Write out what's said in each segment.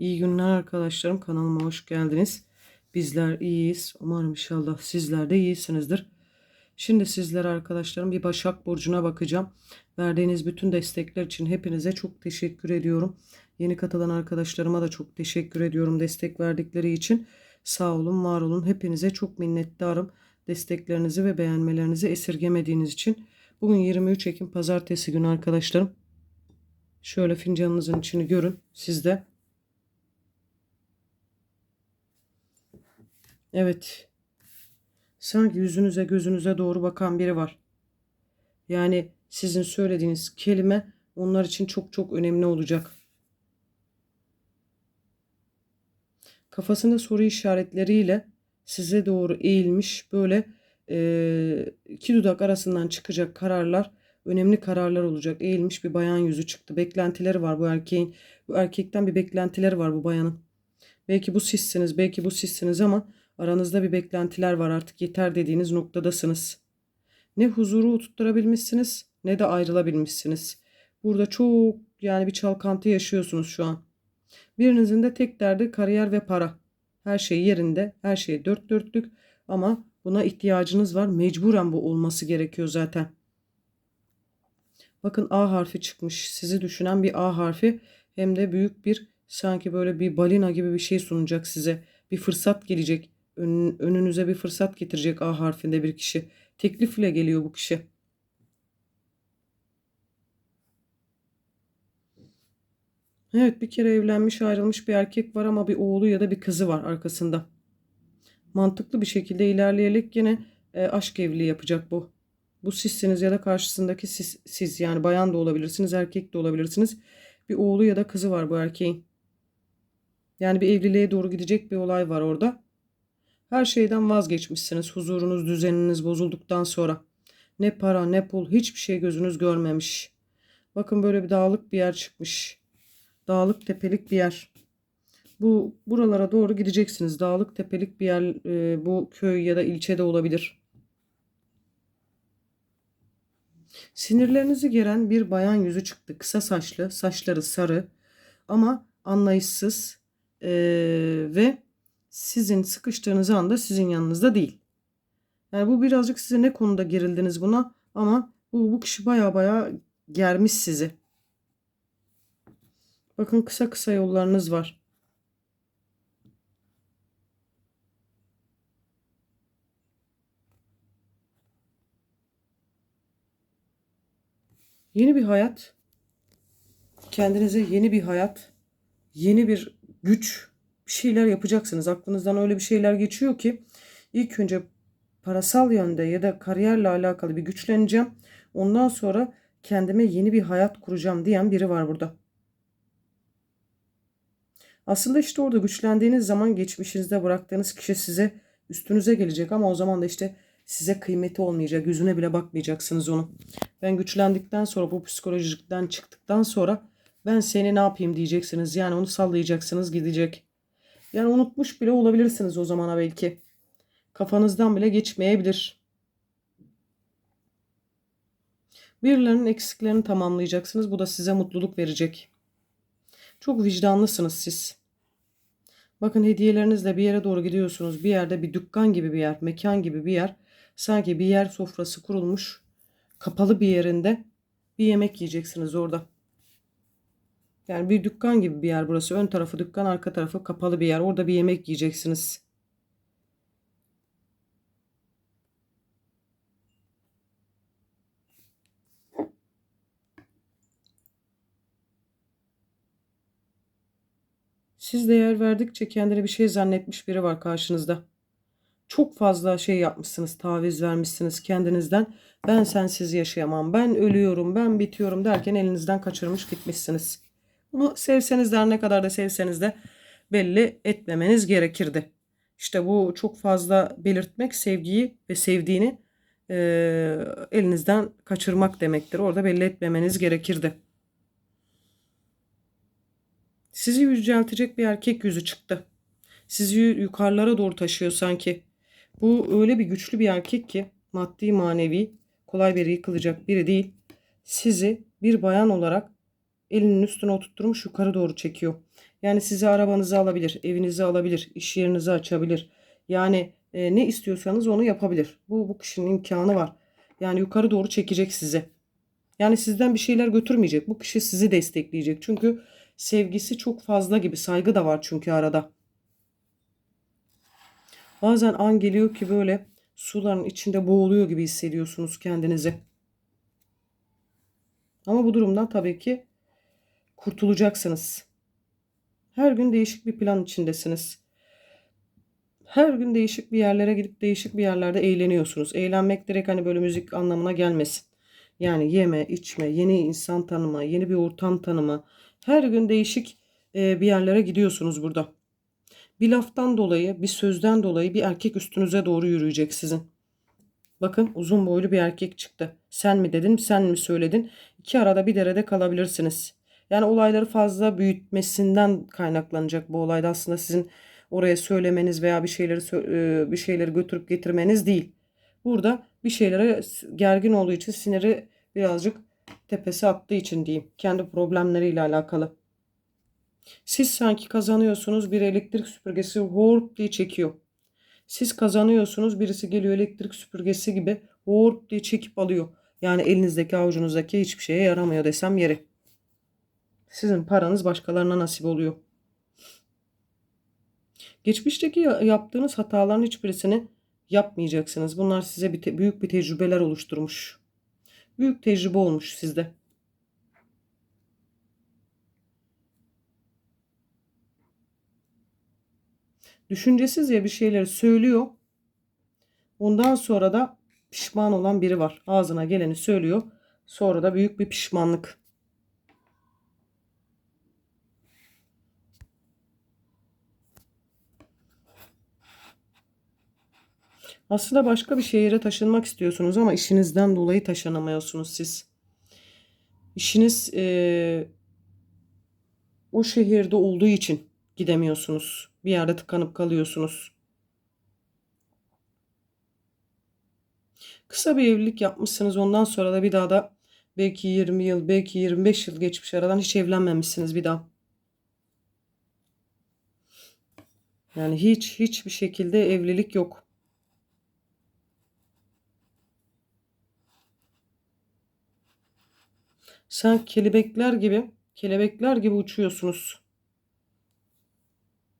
İyi günler arkadaşlarım. Kanalıma hoş geldiniz. Bizler iyiyiz. Umarım inşallah sizler de iyisinizdir. Şimdi sizlere arkadaşlarım bir Başak Burcu'na bakacağım. Verdiğiniz bütün destekler için hepinize çok teşekkür ediyorum. Yeni katılan arkadaşlarıma da çok teşekkür ediyorum destek verdikleri için. Sağ olun, var olun. Hepinize çok minnettarım. Desteklerinizi ve beğenmelerinizi esirgemediğiniz için. Bugün 23 Ekim Pazartesi günü arkadaşlarım. Şöyle fincanınızın içini görün. Sizde. Evet. Sanki yüzünüze gözünüze doğru bakan biri var. Yani sizin söylediğiniz kelime onlar için çok çok önemli olacak. Kafasında soru işaretleriyle size doğru eğilmiş böyle e, iki dudak arasından çıkacak kararlar önemli kararlar olacak. Eğilmiş bir bayan yüzü çıktı. Beklentileri var bu erkeğin. Bu erkekten bir beklentileri var bu bayanın. Belki bu sizsiniz, belki bu sizsiniz ama aranızda bir beklentiler var. Artık yeter dediğiniz noktadasınız. Ne huzuru tutturabilmişsiniz ne de ayrılabilmişsiniz. Burada çok yani bir çalkantı yaşıyorsunuz şu an. Birinizin de tek derdi kariyer ve para. Her şey yerinde, her şey dört dörtlük ama buna ihtiyacınız var. Mecburen bu olması gerekiyor zaten. Bakın A harfi çıkmış. Sizi düşünen bir A harfi hem de büyük bir sanki böyle bir balina gibi bir şey sunacak size. Bir fırsat gelecek. Ön, önünüze bir fırsat getirecek A harfinde bir kişi. Teklifle geliyor bu kişi. Evet bir kere evlenmiş ayrılmış bir erkek var ama bir oğlu ya da bir kızı var arkasında. Mantıklı bir şekilde ilerleyerek yine e, aşk evliliği yapacak bu. Bu sizsiniz ya da karşısındaki siz, siz yani bayan da olabilirsiniz, erkek de olabilirsiniz. Bir oğlu ya da kızı var bu erkeğin. Yani bir evliliğe doğru gidecek bir olay var orada. Her şeyden vazgeçmişsiniz. Huzurunuz, düzeniniz bozulduktan sonra. Ne para, ne pul, hiçbir şey gözünüz görmemiş. Bakın böyle bir dağlık bir yer çıkmış. Dağlık tepelik bir yer. Bu buralara doğru gideceksiniz. Dağlık tepelik bir yer e, bu köy ya da ilçede olabilir. Sinirlerinizi geren bir bayan yüzü çıktı. Kısa saçlı, saçları sarı ama anlayışsız e, ve sizin sıkıştığınız anda sizin yanınızda değil. Yani bu birazcık size ne konuda gerildiniz buna ama bu, bu kişi baya baya germiş sizi. Bakın kısa kısa yollarınız var. Yeni bir hayat. Kendinize yeni bir hayat, yeni bir güç, bir şeyler yapacaksınız. Aklınızdan öyle bir şeyler geçiyor ki ilk önce parasal yönde ya da kariyerle alakalı bir güçleneceğim. Ondan sonra kendime yeni bir hayat kuracağım diyen biri var burada. Aslında işte orada güçlendiğiniz zaman geçmişinizde bıraktığınız kişi size üstünüze gelecek ama o zaman da işte size kıymeti olmayacak. Yüzüne bile bakmayacaksınız onu. Ben güçlendikten sonra bu psikolojikten çıktıktan sonra ben seni ne yapayım diyeceksiniz. Yani onu sallayacaksınız gidecek. Yani unutmuş bile olabilirsiniz o zamana belki. Kafanızdan bile geçmeyebilir. Birilerinin eksiklerini tamamlayacaksınız. Bu da size mutluluk verecek. Çok vicdanlısınız siz. Bakın hediyelerinizle bir yere doğru gidiyorsunuz. Bir yerde bir dükkan gibi bir yer, mekan gibi bir yer. Sanki bir yer sofrası kurulmuş. Kapalı bir yerinde bir yemek yiyeceksiniz orada. Yani bir dükkan gibi bir yer burası. Ön tarafı dükkan, arka tarafı kapalı bir yer. Orada bir yemek yiyeceksiniz. Siz değer verdikçe kendine bir şey zannetmiş biri var karşınızda. Çok fazla şey yapmışsınız, taviz vermişsiniz kendinizden. Ben sensiz yaşayamam, ben ölüyorum, ben bitiyorum derken elinizden kaçırmış gitmişsiniz. Bunu sevseniz de her ne kadar da sevseniz de belli etmemeniz gerekirdi. İşte bu çok fazla belirtmek sevgiyi ve sevdiğini e, elinizden kaçırmak demektir. Orada belli etmemeniz gerekirdi. Sizi yüceltecek bir erkek yüzü çıktı. Sizi yukarılara doğru taşıyor sanki. Bu öyle bir güçlü bir erkek ki maddi manevi kolay bir yıkılacak biri değil. Sizi bir bayan olarak elinin üstüne oturtturmuş yukarı doğru çekiyor. Yani sizi arabanızı alabilir, evinizi alabilir, iş yerinizi açabilir. Yani e, ne istiyorsanız onu yapabilir. Bu bu kişinin imkanı var. Yani yukarı doğru çekecek sizi. Yani sizden bir şeyler götürmeyecek. Bu kişi sizi destekleyecek. Çünkü sevgisi çok fazla gibi. Saygı da var çünkü arada. Bazen an geliyor ki böyle suların içinde boğuluyor gibi hissediyorsunuz kendinizi. Ama bu durumdan tabii ki kurtulacaksınız. Her gün değişik bir plan içindesiniz. Her gün değişik bir yerlere gidip değişik bir yerlerde eğleniyorsunuz. Eğlenmek direkt hani böyle müzik anlamına gelmesin. Yani yeme, içme, yeni insan tanıma, yeni bir ortam tanıma. Her gün değişik e, bir yerlere gidiyorsunuz burada. Bir laftan dolayı, bir sözden dolayı bir erkek üstünüze doğru yürüyecek sizin. Bakın uzun boylu bir erkek çıktı. Sen mi dedin, sen mi söyledin? İki arada bir derede kalabilirsiniz. Yani olayları fazla büyütmesinden kaynaklanacak bu olayda aslında sizin oraya söylemeniz veya bir şeyleri e, bir şeyleri götürüp getirmeniz değil. Burada bir şeylere gergin olduğu için siniri birazcık tepesi attığı için diyeyim. Kendi problemleriyle alakalı. Siz sanki kazanıyorsunuz bir elektrik süpürgesi horp diye çekiyor. Siz kazanıyorsunuz birisi geliyor elektrik süpürgesi gibi horp diye çekip alıyor. Yani elinizdeki avucunuzdaki hiçbir şeye yaramıyor desem yeri. Sizin paranız başkalarına nasip oluyor. Geçmişteki ya- yaptığınız hataların hiçbirisini yapmayacaksınız. Bunlar size bir büyük bir tecrübeler oluşturmuş. Büyük tecrübe olmuş sizde. Düşüncesiz ya bir şeyleri söylüyor. Ondan sonra da pişman olan biri var. Ağzına geleni söylüyor. Sonra da büyük bir pişmanlık. Aslında başka bir şehire taşınmak istiyorsunuz ama işinizden dolayı taşınamıyorsunuz siz. İşiniz eee, o şehirde olduğu için gidemiyorsunuz. Bir yerde tıkanıp kalıyorsunuz. Kısa bir evlilik yapmışsınız. Ondan sonra da bir daha da belki 20 yıl, belki 25 yıl geçmiş aradan hiç evlenmemişsiniz bir daha. Yani hiç hiçbir şekilde evlilik yok. Sen kelebekler gibi, kelebekler gibi uçuyorsunuz.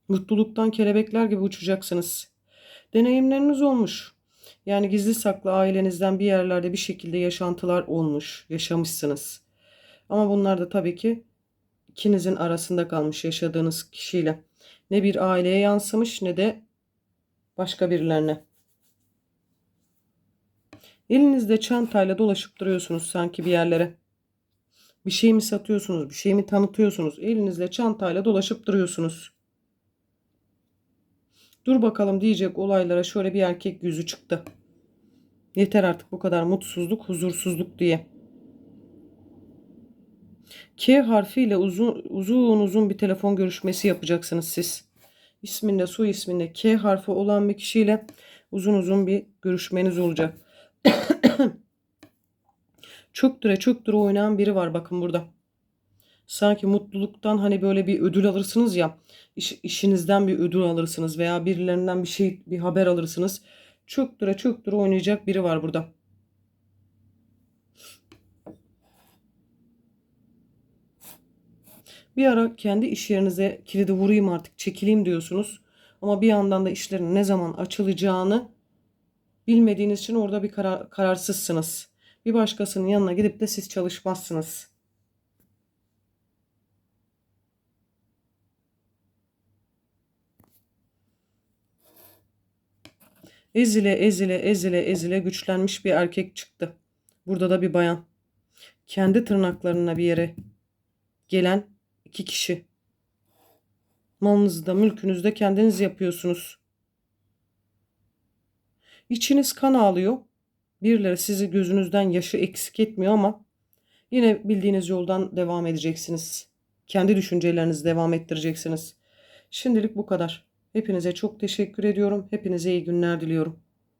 Mutluluktan kelebekler gibi uçacaksınız. Deneyimleriniz olmuş. Yani gizli saklı ailenizden bir yerlerde bir şekilde yaşantılar olmuş, yaşamışsınız. Ama bunlar da tabii ki ikinizin arasında kalmış yaşadığınız kişiyle. Ne bir aileye yansımış ne de başka birilerine. Elinizde çantayla dolaşıp duruyorsunuz sanki bir yerlere. Bir şey mi satıyorsunuz, bir şey mi tanıtıyorsunuz? Elinizde çantayla dolaşıp duruyorsunuz. Dur bakalım diyecek olaylara şöyle bir erkek yüzü çıktı. Yeter artık bu kadar mutsuzluk, huzursuzluk diye. K harfiyle uzun uzun uzun bir telefon görüşmesi yapacaksınız siz. İsminde, su isminde K harfi olan bir kişiyle uzun uzun bir görüşmeniz olacak. Çöktüre çöktüre oynayan biri var bakın burada. Sanki mutluluktan hani böyle bir ödül alırsınız ya. iş- işinizden bir ödül alırsınız veya birilerinden bir şey bir haber alırsınız. Çöktüre çöktüre oynayacak biri var burada. Bir ara kendi iş yerinize kilidi vurayım artık çekileyim diyorsunuz. Ama bir yandan da işlerin ne zaman açılacağını bilmediğiniz için orada bir karar, kararsızsınız. Bir başkasının yanına gidip de siz çalışmazsınız. Ezile ezile ezile ezile güçlenmiş bir erkek çıktı. Burada da bir bayan. Kendi tırnaklarına bir yere gelen iki kişi. Malınızı da mülkünüzü kendiniz yapıyorsunuz. İçiniz kan ağlıyor. Birileri sizi gözünüzden yaşı eksik etmiyor ama yine bildiğiniz yoldan devam edeceksiniz. Kendi düşüncelerinizi devam ettireceksiniz. Şimdilik bu kadar. Hepinize çok teşekkür ediyorum. Hepinize iyi günler diliyorum.